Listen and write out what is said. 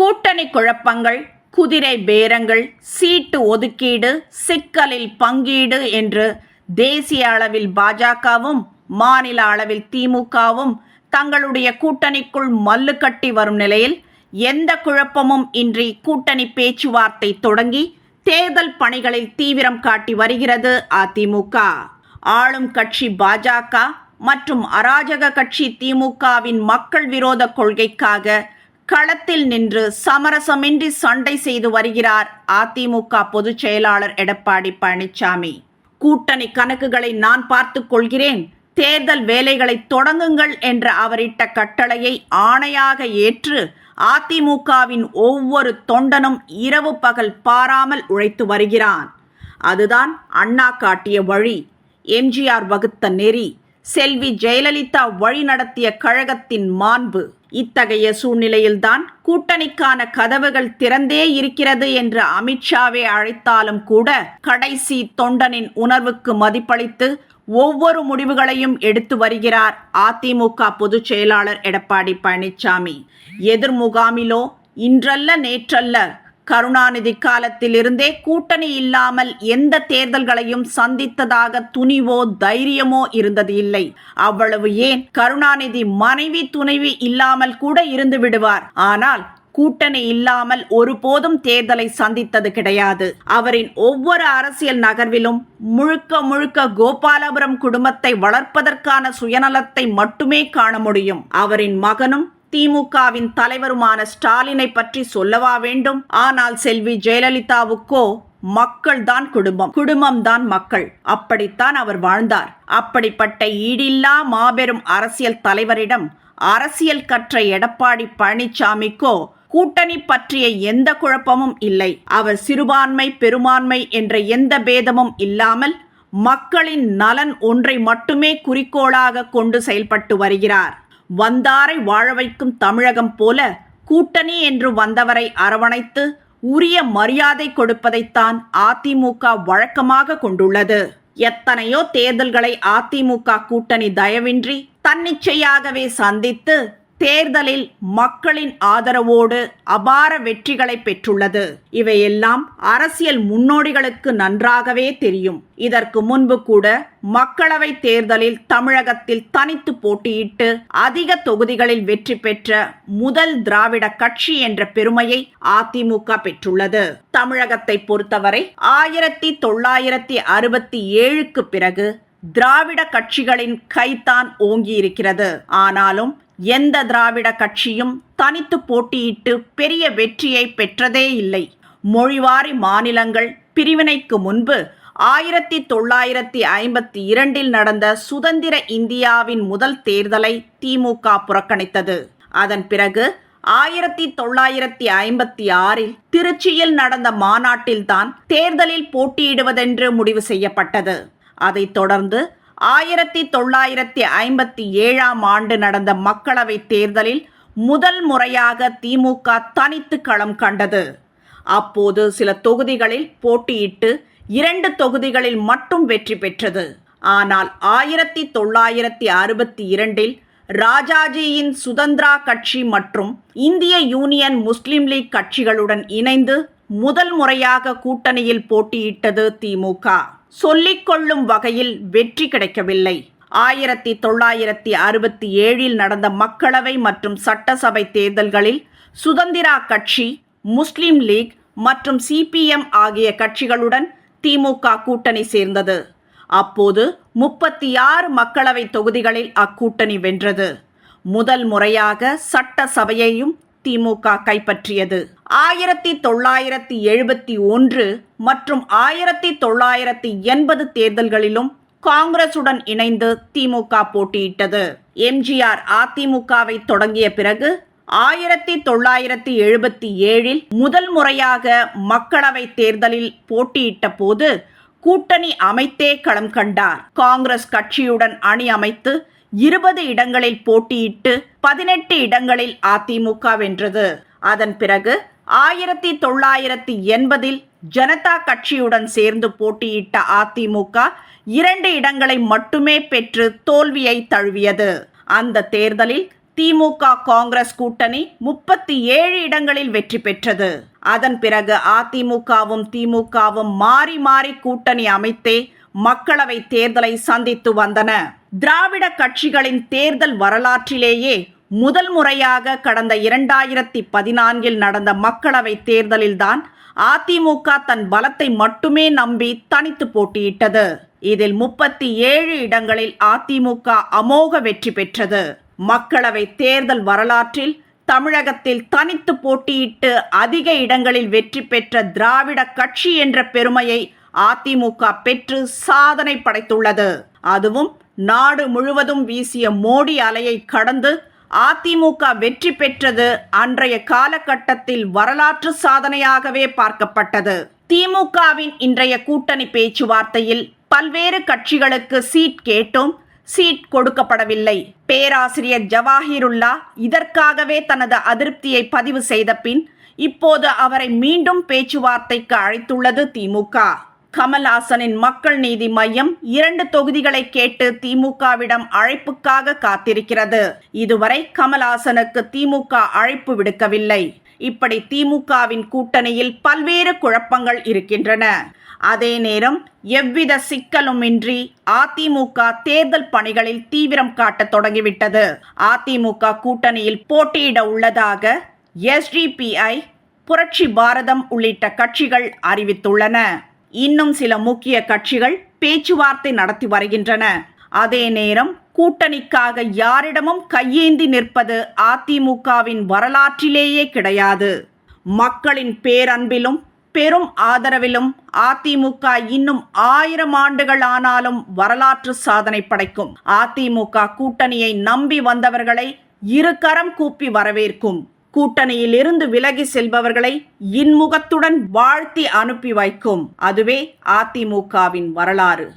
கூட்டணி குழப்பங்கள் குதிரை பேரங்கள் சீட்டு ஒதுக்கீடு சிக்கலில் பங்கீடு என்று தேசிய அளவில் பாஜகவும் மாநில அளவில் திமுகவும் தங்களுடைய கூட்டணிக்குள் மல்லு கட்டி வரும் நிலையில் எந்த குழப்பமும் இன்றி கூட்டணி பேச்சுவார்த்தை தொடங்கி தேர்தல் பணிகளில் தீவிரம் காட்டி வருகிறது அதிமுக. ஆளும் கட்சி பாஜக மற்றும் அராஜக கட்சி திமுகவின் மக்கள் விரோத கொள்கைக்காக களத்தில் நின்று சமரசமின்றி சண்டை செய்து வருகிறார் அதிமுக பொதுச் செயலாளர் எடப்பாடி பழனிசாமி கூட்டணி கணக்குகளை நான் பார்த்து கொள்கிறேன். தேர்தல் வேலைகளை தொடங்குங்கள் என்ற அவரிட்ட கட்டளையை ஆணையாக ஏற்று அதிமுகவின் ஒவ்வொரு தொண்டனும் இரவு பகல் பாராமல் உழைத்து வருகிறான். அதுதான் அண்ணா காட்டிய வழி. எம்ஜிஆர் வகுத்த நெறி. செல்வி ஜெயலலிதா வழிநடத்திய கழகத்தின் மாண்பு. இத்தகைய சூழ்நிலையில்தான் கூட்டணிக்கான கதவுகள் திறந்தே இருக்கிறது என்று அமித்ஷாவே அழைத்தாலும் கூட கடைசி தொண்டனின் உணர்வுக்கு மதிப்பளித்து ஒவ்வொரு முடிவுகளையும் எடுத்து வருகிறார் அதிமுக பொதுச் செயலாளர் எடப்பாடி பழனிசாமி எதிர்முகாமிலோ இன்றல்ல நேற்றல்ல கருணாநிதி காலத்திலிருந்தே கூட்டணி இல்லாமல் எந்த தேர்தல்களையும் சந்தித்ததாக துணிவோ தைரியமோ இருந்தது இல்லை. அவ்வளவு ஏன்? கருணாநிதி மனைவி துணைவி இல்லாமல் கூட இருந்து விடுவார். ஆனால் கூட்டணி இல்லாமல் ஒருபோதும் தேர்தலை சந்தித்தது கிடையாது. அவரின் ஒவ்வொரு அரசியல் நகர்விலும் முழுக்க முழுக்க கோபாலபுரம் குடும்பத்தை வளர்ப்பதற்கான சுயநலத்தை மட்டுமே காண முடியும். அவரின் மகனும் திமுகவின் தலைவருமான ஸ்டாலினை பற்றி சொல்லவா வேண்டும்? ஆனால் செல்வி ஜெயலலிதாவுக்கோ மக்கள் தான் குடும்பம். குடும்பம் தான் மக்கள். அப்படித்தான் அவர் வாழ்ந்தார். அப்படிப்பட்ட ஈடில்லா மாபெரும் அரசியல் தலைவரிடம் அரசியல் கற்ற எடப்பாடி பழனிசாமிக்கோ கூட்டணி பற்றிய எந்த குழப்பமும் இல்லை. அவர் சிறுபான்மை பெரும்பான்மை என்ற எந்த பேதமும் இல்லாமல் மக்களின் நலன் ஒன்றை மட்டுமே குறிக்கோளாக கொண்டு செயல்பட்டு வருகிறார். வந்தாரை வாழ வைக்கும் தமிழகம் போல கூட்டணி என்று வந்தவரை அரவணைத்து உரிய மரியாதை கொடுப்பதைத்தான் அதிமுக வழக்கமாக கொண்டுள்ளது. எத்தனையோ தேர்தல்களை அதிமுக கூட்டணி தயவின்றி தன்னிச்சையாகவே சந்தித்து தேர்தலில் மக்களின் ஆதரவோடு அபார வெற்றிகளை பெற்றுள்ளது. இவையெல்லாம் அரசியல் முன்னோடிகளுக்கு நன்றாகவே தெரியும். இதற்கு முன்பு கூட மக்களவை தேர்தலில் தமிழகத்தில் தனித்து போட்டியிட்டு அதிக தொகுதிகளில் வெற்றி பெற்ற முதல் திராவிட கட்சி என்ற பெருமையை அதிமுக பெற்றுள்ளது. தமிழகத்தை பொறுத்தவரை ஆயிரத்தி தொள்ளாயிரத்தி அறுபத்தி ஏழுக்கு பிறகு திராவிட கட்சிகளின் கைதான் ஓங்கியிருக்கிறது. ஆனாலும் எந்த திராவிட கட்சியும் தனித்து போட்டியிட்டு பெரிய வெற்றியை பெற்றதே இல்லை. மொழிவாரி மாநிலங்கள் பிரிவினைக்கு முன்பு ஆயிரத்தி தொள்ளாயிரத்தி ஐம்பத்தி இரண்டில் நடந்த சுதந்திர இந்தியாவின் முதல் தேர்தலை திமுக புறக்கணித்தது. அதன் பிறகு ஆயிரத்தி தொள்ளாயிரத்தி ஐம்பத்தி ஆறில் திருச்சியில் நடந்த மாநாட்டில்தான் தேர்தலில் போட்டியிடுவதென்று முடிவு செய்யப்பட்டது. அதைத் தொடர்ந்து ஆயிரத்தி தொள்ளாயிரத்தி ஐம்பத்தி ஏழாம் ஆண்டு நடந்த மக்களவைத் தேர்தலில் முதல் முறையாக திமுக தனித்து களம் கண்டது. அப்போது சில தொகுதிகளில் போட்டியிட்டு இரண்டு தொகுதிகளில் மட்டும் வெற்றி பெற்றது. ஆனால் ஆயிரத்தி தொள்ளாயிரத்தி அறுபத்தி இரண்டில் ராஜாஜியின் சுதந்திரா கட்சி மற்றும் இந்திய யூனியன் முஸ்லிம் லீக் கட்சிகளுடன் இணைந்து முதல் முறையாக கூட்டணியில் போட்டியிட்டது திமுக. சொல்லிக்கொள்ளும் வகையில் வெற்றி கிடைக்கவில்லை. ஆயிரத்தி தொள்ளாயிரத்தி அறுபத்தி ஏழில் நடந்த மக்களவை மற்றும் சட்டசபை தேர்தல்களில் சுதந்திரா கட்சி முஸ்லிம் லீக் மற்றும் சிபிஎம் ஆகிய கட்சிகளுடன் திமுக கூட்டணி சேர்ந்தது. அப்போது முப்பத்தி ஆறு மக்களவை தொகுதிகளில் அக்கூட்டணி வென்றது. முதல் முறையாக சட்டசபையையும் திமுக கைப்பற்றியது. ஆயிரத்தி தொள்ளாயிரத்தி எழுபத்தி ஒன்று மற்றும் ஆயிரத்தி தொள்ளாயிரத்தி எண்பது தேர்தல்களிலும் காங்கிரசுடன் இணைந்து திமுக போட்டியிட்டது. எம்ஜிஆர் அதிமுகவை தொடங்கிய பிறகு ஆயிரத்தி தொள்ளாயிரத்தி எழுபத்தி ஏழில் முதல் முறையாக மக்களவை தேர்தலில் போட்டியிட்ட போது கூட்டணி அமைத்தே களம் கண்டார். காங்கிரஸ் கட்சியுடன் அணி அமைத்து இருபது இடங்களில் போட்டியிட்டு பதினெட்டு இடங்களில் அதிமுக வென்றது. அதன் பிறகு ஆயிரத்தி தொள்ளாயிரத்தி எண்பதில் ஜனதா கட்சியுடன் சேர்ந்து போட்டியிட்ட அதிமுக இரண்டு இடங்களை மட்டுமே பெற்று தோல்வியை தழுவியது. அந்த தேர்தலில் திமுக காங்கிரஸ் கூட்டணி முப்பத்தி ஏழு இடங்களில் வெற்றி பெற்றது. அதன் பிறகு அதிமுகவும் திமுகவும் மாறி மாறி கூட்டணி அமைத்தே மக்களவை தேர்தலை சந்தித்து வந்தன. திராவிட கட்சிகளின் தேர்தல் வரலாற்றிலேயே முதல் முறையாக கடந்த இரண்டாயிரத்தி பதினான்கில் நடந்த மக்களவை தேர்தலில்தான் அதிமுக தன் பலத்தை மட்டுமே நம்பி தனித்து போட்டியிட்டது. இதில் முப்பத்தி ஏழு இடங்களில் அதிமுக அமோக வெற்றி பெற்றது. மக்களவை தேர்தல் வரலாற்றில் தமிழகத்தில் தனித்து போட்டியிட்டு அதிக இடங்களில் வெற்றி பெற்ற திராவிட கட்சி என்ற பெருமையை அதிமுக பெற்று சாதனை படைத்துள்ளது. அதுவும் நாடு முழுவதும் வீசிய மோடி அலையை கடந்து அதிமுக வெற்றி பெற்றது அன்றைய காலகட்டத்தில் வரலாற்று சாதனையாகவே பார்க்கப்பட்டது. திமுகவின் இன்றைய கூட்டணி பேச்சுவார்த்தையில் பல்வேறு கட்சிகளுக்கு சீட் கேட்டும் சீட் கொடுக்கப்படவில்லை. பேராசிரியர் ஜவாஹிருல்லா இதற்காகவே தனது அதிருப்தியை பதிவு செய்த பின் இப்போது அவரை மீண்டும் பேச்சுவார்த்தைக்கு அழைத்துள்ளது திமுக. கமல்ஹாசனின் மக்கள் நீதி மையம் இரண்டு தொகுதிகளை கேட்டு திமுகவிடம் அழைப்புக்காக காத்திருக்கிறது. இதுவரை கமல்ஹாசனுக்கு திமுக அழைப்பு விடுக்கவில்லை. இப்படி திமுகவின் கூட்டணியில் பல்வேறு குழப்பங்கள் இருக்கின்றன. அதே நேரம் எவ்வித சிக்கலுமின்றி அதிமுக தேர்தல் பணிகளில் தீவிரம் காட்டத் தொடங்கிவிட்டது. அதிமுக கூட்டணியில் போட்டியிட உள்ளதாக எஸ்டிபிஐ புரட்சி பாரதம் உள்ளிட்ட கட்சிகள் அறிவித்துள்ளன. இன்னும் சில முக்கிய கட்சிகள் பேச்சுவார்த்தை நடத்தி வருகின்றன. அதே நேரம் கூட்டணிக்காக யாரிடமும் கையேந்தி நிற்பது அதிமுகவின் வரலாற்றிலேயே கிடையாது. மக்களின் பேரன்பிலும் பெரும் ஆதரவிலும் அதிமுக இன்னும் ஆயிரம் ஆண்டுகள் ஆனாலும் வரலாற்று சாதனை படைக்கும். அதிமுக கூட்டணியை நம்பி வந்தவர்களை இரு கரம் கூப்பி வரவேற்கும். கூட்டணியில் இருந்து விலகி செல்பவர்களை இன்முகத்துடன் வாழ்த்தி அனுப்பி வைக்கும். அதுவே அதிமுகவின் வரலாறு.